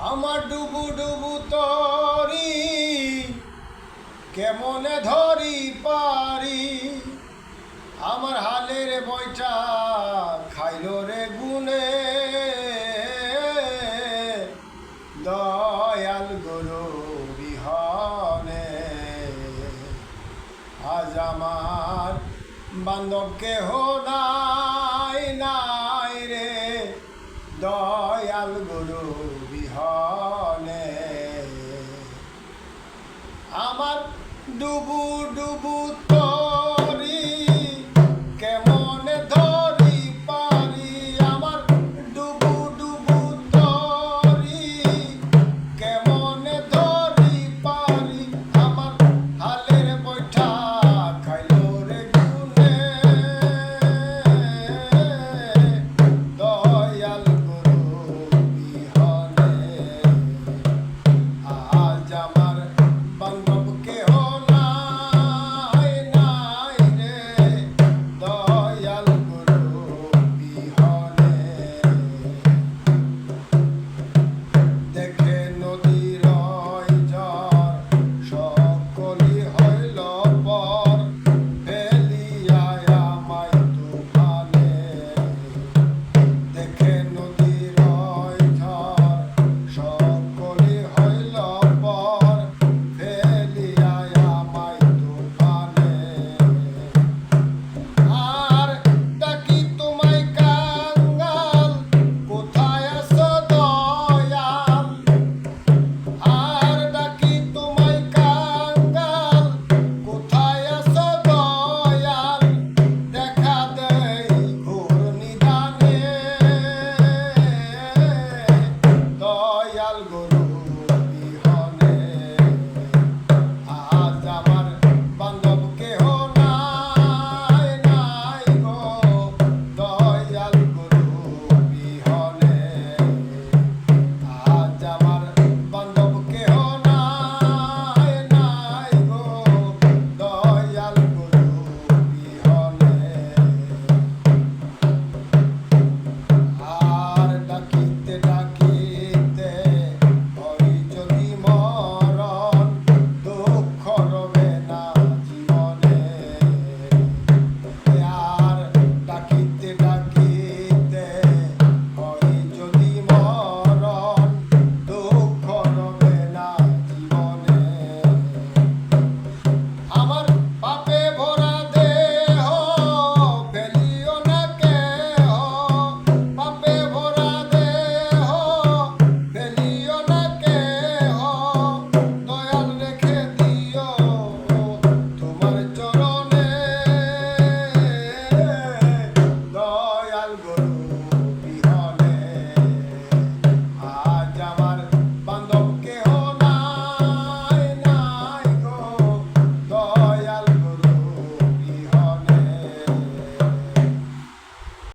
আমার ডুবু ডুবু তরি, কেমনে ধরি পারি? আমার হালের বইটা খাইল রে গুনে। দয়াল গুরু বিহনে। আজ আমার বান্ধব কেহ নাই। আমার ডুবু ডুবু